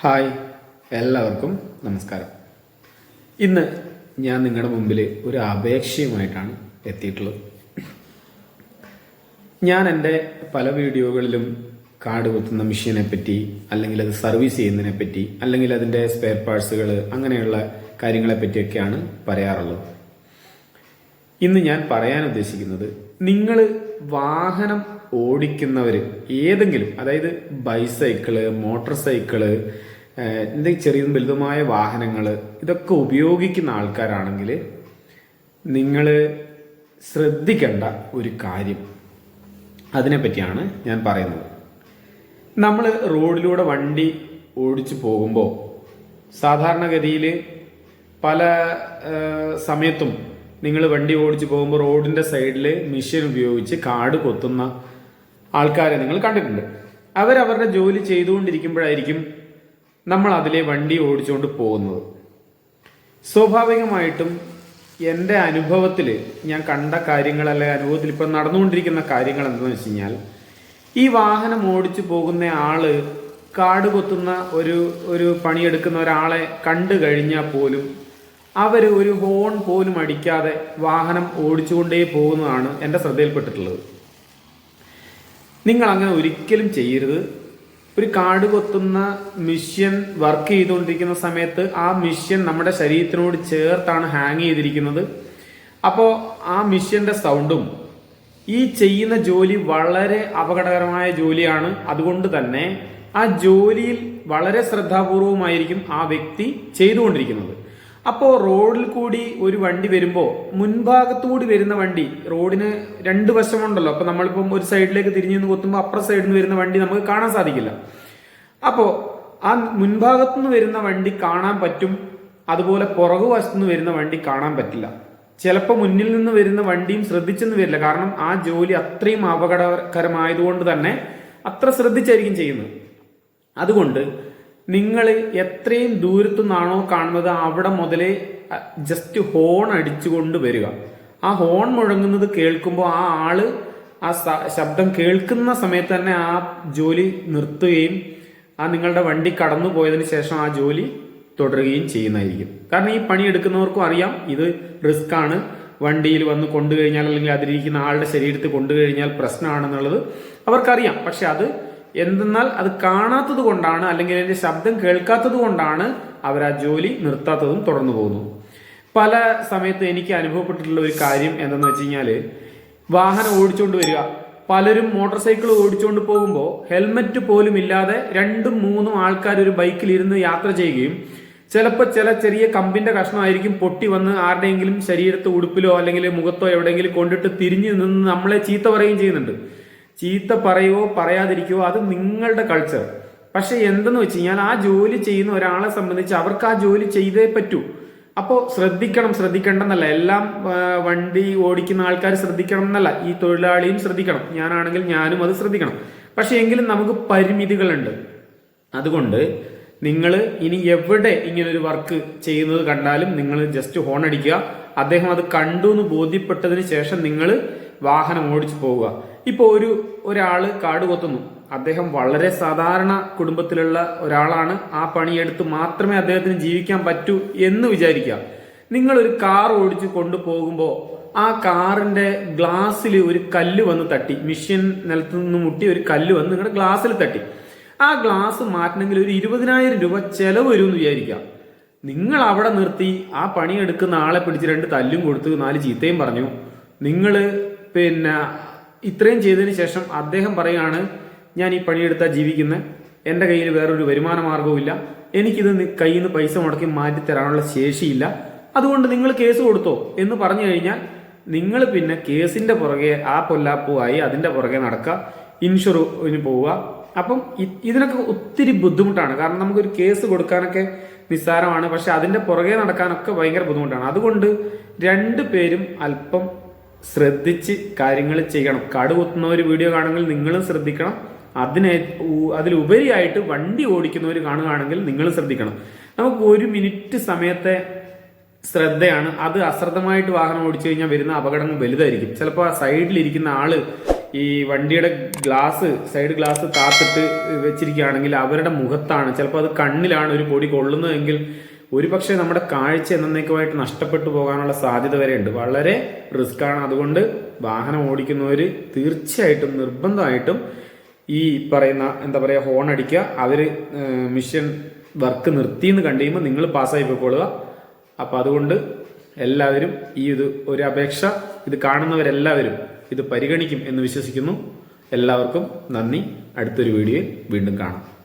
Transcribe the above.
Hi എല്ലാവർക്കും നമസ്കാരം. ഇന്ന് ഞാൻ നിങ്ങളുടെ മുമ്പിൽ ഒരു അപേക്ഷയുമായിട്ടാണ് എത്തിയിട്ടുള്ളത്. ഞാൻ എന്റെ പല വീഡിയോകളിലും കാർഡ് കുത്തുന്ന മെഷീനെ പറ്റി അല്ലെങ്കിൽ അത് സർവീസ് ചെയ്യുന്നതിനെ പറ്റി അല്ലെങ്കിൽ അതിന്റെ സ്പെയർ പാർട്സുകൾ അങ്ങനെയുള്ള കാര്യങ്ങളെ പറ്റിയൊക്കെയാണ് പറയാറുള്ളത്. ഇന്ന് ഞാൻ പറയാൻ ഉദ്ദേശിക്കുന്നത് നിങ്ങൾ വാഹനം ഓടിക്കുന്നവർ ഏതെങ്കിലും അതായത് ബൈസൈക്കിൾ മോട്ടോർ സൈക്കിൾ എന്തെങ്കിലും ചെറിയതും വലുതുമായ വാഹനങ്ങൾ ഇതൊക്കെ ഉപയോഗിക്കുന്ന ആൾക്കാരാണെങ്കിൽ നിങ്ങൾ ശ്രദ്ധിക്കേണ്ട ഒരു കാര്യം. അതിനെപ്പറ്റിയാണ് ഞാൻ പറയുന്നത്. നമ്മൾ റോഡിലൂടെ വണ്ടി ഓടിച്ചു പോകുമ്പോൾ സാധാരണഗതിയിൽ പല സമയത്തും നിങ്ങൾ വണ്ടി ഓടിച്ചു പോകുമ്പോൾ റോഡിന്റെ സൈഡിൽ മെഷീൻ ഉപയോഗിച്ച് കാട് കൊത്തുന്ന ആൾക്കാരെ നിങ്ങൾ കണ്ടിട്ടുണ്ട്. അവരവരുടെ ജോലി ചെയ്തുകൊണ്ടിരിക്കുമ്പോഴായിരിക്കും നമ്മൾ അതിലെ വണ്ടി ഓടിച്ചുകൊണ്ട് പോകുന്നത്. സ്വാഭാവികമായിട്ടും എന്റെ അനുഭവത്തിൽ ഞാൻ കണ്ട കാര്യങ്ങൾ അല്ലെങ്കിൽ അനുഭവത്തിൽ ഇപ്പം നടന്നുകൊണ്ടിരിക്കുന്ന കാര്യങ്ങൾ എന്താണെന്ന് വെച്ച് കഴിഞ്ഞാൽ ഈ വാഹനം ഓടിച്ചു പോകുന്ന ആൾ കാട് കൊത്തുന്ന ഒരു ഒരു പണിയെടുക്കുന്ന ഒരാളെ കണ്ടു കഴിഞ്ഞാൽ പോലും അവർ ഒരു ഹോൺ പോലും അടിക്കാതെ വാഹനം ഓടിച്ചുകൊണ്ടേ പോകുന്നതാണ് എന്റെ ശ്രദ്ധയിൽപ്പെട്ടിട്ടുള്ളത്. നിങ്ങൾ അങ്ങനെ ഒരിക്കലും ചെയ്യരുത്. ഒരു കാട് കൊത്തുന്ന മിഷ്യൻ വർക്ക് ചെയ്തുകൊണ്ടിരിക്കുന്ന സമയത്ത് ആ മിഷ്യൻ നമ്മുടെ ശരീരത്തിനോട് ചേർത്താണ് ഹാങ് ചെയ്തിരിക്കുന്നത്. അപ്പോൾ ആ മിഷ്യന്റെ സൗണ്ടും ഈ ചെയ്യുന്ന ജോലി വളരെ അപകടകരമായ ജോലിയാണ്. അതുകൊണ്ട് തന്നെ ആ ജോലിയിൽ വളരെ ശ്രദ്ധാപൂർവമായിരിക്കും ആ വ്യക്തി ചെയ്തുകൊണ്ടിരിക്കുന്നത്. അപ്പോൾ റോഡിൽ കൂടി ഒരു വണ്ടി വരുമ്പോൾ മുൻഭാഗത്തുകൂടി വരുന്ന വണ്ടി റോഡിന് രണ്ട് വശമുണ്ടല്ലോ. അപ്പൊ നമ്മളിപ്പം ഒരു സൈഡിലേക്ക് തിരിഞ്ഞു നിന്ന് കൊത്തുമ്പോൾ അപ്പുറ സൈഡിൽ വരുന്ന വണ്ടി നമുക്ക് കാണാൻ സാധിക്കില്ല. അപ്പോൾ ആ മുൻഭാഗത്തു നിന്ന് വരുന്ന വണ്ടി കാണാൻ പറ്റും അതുപോലെ പുറകു വശത്തുനിന്ന് വരുന്ന വണ്ടി കാണാൻ പറ്റില്ല. ചിലപ്പോൾ മുന്നിൽ നിന്ന് വരുന്ന വണ്ടിയും ശ്രദ്ധിച്ചെന്ന് വരില്ല. കാരണം ആ ജോലി അത്രയും അപകടകരമായതുകൊണ്ട് തന്നെ അത്ര ശ്രദ്ധിച്ചായിരിക്കും ചെയ്യുന്നത്. അതുകൊണ്ട് നിങ്ങൾ എത്രയും ദൂരത്തു നിന്നാണോ കാണുന്നത് അവിടെ മുതലേ ജസ്റ്റ് ഹോൺ അടിച്ചുകൊണ്ട് വരിക. ആ ഹോൺ മുഴങ്ങുന്നത് കേൾക്കുമ്പോൾ ആ ആൾ ആ ശബ്ദം കേൾക്കുന്ന സമയത്ത് തന്നെ ആ ജോലി നിർത്തുകയും ആ നിങ്ങളുടെ വണ്ടി കടന്നു പോയതിനു ശേഷം ആ ജോലി തുടരുകയും ചെയ്യുന്നതായിരിക്കും. കാരണം ഈ പണി എടുക്കുന്നവർക്കും അറിയാം ഇത് റിസ്ക് ആണ്. വണ്ടിയിൽ വന്ന് കൊണ്ടുകഴിഞ്ഞാൽ അല്ലെങ്കിൽ അതിരിക്കുന്ന ആളുടെ ശരീരത്തിൽ കൊണ്ടുകഴിഞ്ഞാൽ പ്രശ്നമാണെന്നുള്ളത് അവർക്കറിയാം. പക്ഷെ അത് എന്തെന്നാൽ അത് കാണാത്തത് കൊണ്ടാണ് അല്ലെങ്കിൽ അതിന്റെ ശബ്ദം കേൾക്കാത്തത് കൊണ്ടാണ് അവർ ആ ജോലി നിർത്താത്തതും തുടർന്നു പോകുന്നു. പല സമയത്ത് എനിക്ക് അനുഭവപ്പെട്ടിട്ടുള്ള ഒരു കാര്യം എന്തെന്ന് വെച്ച് കഴിഞ്ഞാൽ വാഹനം ഓടിച്ചുകൊണ്ട് വരിക. പലരും മോട്ടോർ സൈക്കിൾ ഓടിച്ചുകൊണ്ട് പോകുമ്പോൾ ഹെൽമറ്റ് പോലും ഇല്ലാതെ രണ്ടും മൂന്നും ആൾക്കാർ ഒരു ബൈക്കിൽ ഇരുന്ന് യാത്ര ചെയ്യുകയും ചിലപ്പോൾ ചില ചെറിയ കമ്പിന്റെ കഷ്ണമായിരിക്കും പൊട്ടി വന്ന് ആരുടെയെങ്കിലും ശരീരത്ത് ഉടുപ്പിലോ അല്ലെങ്കിൽ മുഖത്തോ എവിടെയെങ്കിലും കൊണ്ടിട്ട് തിരിഞ്ഞു നിന്ന് നമ്മളെ ചീത്ത പറയുകയും ചെയ്യുന്നുണ്ട്. ചീത്ത പറയുവോ പറയാതിരിക്കുവോ അത് നിങ്ങളുടെ കൾച്ചർ പക്ഷെ എന്തെന്ന് വെച്ച് കഴിഞ്ഞാൽ ആ ജോലി ചെയ്യുന്ന ഒരാളെ സംബന്ധിച്ച് അവർക്ക് ആ ജോലി ചെയ്തേ പറ്റൂ. അപ്പോൾ ശ്രദ്ധിക്കണം ശ്രദ്ധിക്കേണ്ടെന്നല്ല. എല്ലാം വണ്ടി ഓടിക്കുന്ന ആൾക്കാർ ശ്രദ്ധിക്കണം എന്നല്ല ഈ തൊഴിലാളിയും ശ്രദ്ധിക്കണം. ഞാനാണെങ്കിൽ ഞാനും അത് ശ്രദ്ധിക്കണം. പക്ഷെ എങ്കിലും നമുക്ക് പരിമിതികളുണ്ട്. അതുകൊണ്ട് നിങ്ങൾ ഇനി എവിടെ ഇങ്ങനൊരു വർക്ക് ചെയ്യുന്നത് കണ്ടാലും നിങ്ങൾ ജസ്റ്റ് ഹോൺ അടിക്കുക. അദ്ദേഹം അത് കണ്ടു എന്ന് ബോധ്യപ്പെട്ടതിന് ശേഷം നിങ്ങൾ വാഹനം ഓടിച്ചു പോവുക. ഇപ്പോൾ ഒരു ഒരാൾ കാട് കൊത്തുന്നു. അദ്ദേഹം വളരെ സാധാരണ കുടുംബത്തിലുള്ള ഒരാളാണ്. ആ പണിയെടുത്ത് മാത്രമേ അദ്ദേഹത്തിന് ജീവിക്കാൻ പറ്റൂ എന്ന് വിചാരിക്കുക. നിങ്ങൾ ഒരു കാർ ഓടിച്ച് കൊണ്ടുപോകുമ്പോൾ ആ കാറിന്റെ ഗ്ലാസ്സിൽ ഒരു കല്ല് വന്ന് തട്ടി. മിഷ്യൻ നിലത്ത് നിന്ന് മുട്ടി ഒരു കല്ല് വന്ന് നിങ്ങളുടെ ഗ്ലാസ്സിൽ തട്ടി. ആ ഗ്ലാസ് മാറ്റണമെങ്കിൽ ഒരു ഇരുപതിനായിരം രൂപ ചെലവ് വരും എന്ന് വിചാരിക്കാം നിങ്ങൾ അവിടെ നിർത്തി ആ പണിയെടുക്കുന്ന ആളെ പിടിച്ച് രണ്ട് തല്ലും കൊടുത്ത് നാല് ചീത്തയും പറഞ്ഞു. നിങ്ങൾ പിന്നെ ഇത്രയും ചെയ്തതിന് ശേഷം അദ്ദേഹം പറയുകയാണ് ഞാൻ ഈ പണിയെടുത്താൽ ജീവിക്കുന്നത് എന്റെ കയ്യിൽ വേറൊരു വരുമാന മാർഗവും ഇല്ല എനിക്കിത് കയ്യിൽ നിന്ന് പൈസ മുടക്കി മാറ്റി തരാനുള്ള ശേഷിയില്ല. അതുകൊണ്ട് നിങ്ങൾ കേസ് കൊടുത്തോ. എന്ന് പറഞ്ഞു കഴിഞ്ഞാൽ നിങ്ങൾ പിന്നെ കേസിന്റെ പുറകെ ആ പൊല്ലാപ്പുമായി അതിന്റെ പുറകെ നടക്കുക ഇൻഷുറിന് പോവുക. അപ്പം ഇതിനൊക്കെ ഒത്തിരി ബുദ്ധിമുട്ടാണ്. കാരണം നമുക്കൊരു കേസ് കൊടുക്കാനൊക്കെ നിസ്സാരമാണ്. പക്ഷെ അതിന്റെ പുറകെ നടക്കാനൊക്കെ ഭയങ്കര ബുദ്ധിമുട്ടാണ്. അതുകൊണ്ട് രണ്ടു പേരും അല്പം ശ്രദ്ധിച്ച് കാര്യങ്ങൾ ചെയ്യണം. കാട് ഒരു വീഡിയോ കാണുമെങ്കിൽ നിങ്ങളും ശ്രദ്ധിക്കണം. അതിനെ അതിലുപരിയായിട്ട് വണ്ടി ഓടിക്കുന്നവർ കാണുകയാണെങ്കിൽ നിങ്ങളും ശ്രദ്ധിക്കണം. നമുക്ക് ഒരു മിനിറ്റ് സമയത്തെ ശ്രദ്ധയാണ്. അത് അശ്രദ്ധമായിട്ട് വാഹനം ഓടിച്ചു കഴിഞ്ഞാൽ വരുന്ന അപകടങ്ങൾ വലുതായിരിക്കും. ചിലപ്പോൾ ആ സൈഡിലിരിക്കുന്ന ആൾ ഈ വണ്ടിയുടെ ഗ്ലാസ് സൈഡ് ഗ്ലാസ് താത്തിട്ട് വെച്ചിരിക്കുകയാണെങ്കിൽ അവരുടെ മുഖത്താണ്. ചിലപ്പോൾ അത് കണ്ണിലാണ് ഒരു പൊടി കൊള്ളുന്നതെങ്കിൽ ഒരുപക്ഷെ നമ്മുടെ കാഴ്ച എന്നേക്കുമായിട്ട് നഷ്ടപ്പെട്ടു പോകാനുള്ള സാധ്യത വരെയുണ്ട്. വളരെ റിസ്ക് ആണ് അതുകൊണ്ട് വാഹനം ഓടിക്കുന്നവർ തീർച്ചയായിട്ടും നിർബന്ധമായിട്ടും ഈ പറയുന്ന എന്താ പറയുക ഹോൺ അടിക്കുക. അവർ മിഷൻ വർക്ക് നിർത്തിയെന്ന് കണ്ടു കഴിയുമ്പോൾ നിങ്ങൾ പാസ്സായി പോയിക്കൊള്ളുക അപ്പോൾ അതുകൊണ്ട് എല്ലാവരും ഈ ഇത് ഒരു അപേക്ഷ ഇത് കാണുന്നവരെല്ലാവരും ഇത് പരിഗണിക്കും എന്ന് വിശ്വസിക്കുന്നു. എല്ലാവർക്കും നന്ദി. അടുത്തൊരു വീഡിയോയിൽ വീണ്ടും കാണാം.